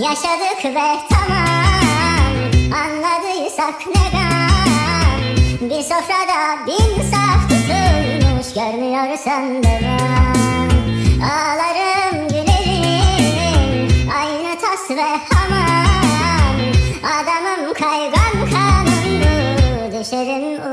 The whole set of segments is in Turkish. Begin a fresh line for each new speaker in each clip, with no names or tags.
Yaşadık ve tamam Anladıysak neden? Bir sofrada bin saf tutulmuş Görmüyor sandım Ağlarım gülerim Aynı tas ve hamam. Adamım kaygan kanımdı Düşerim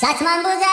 Satmam bu da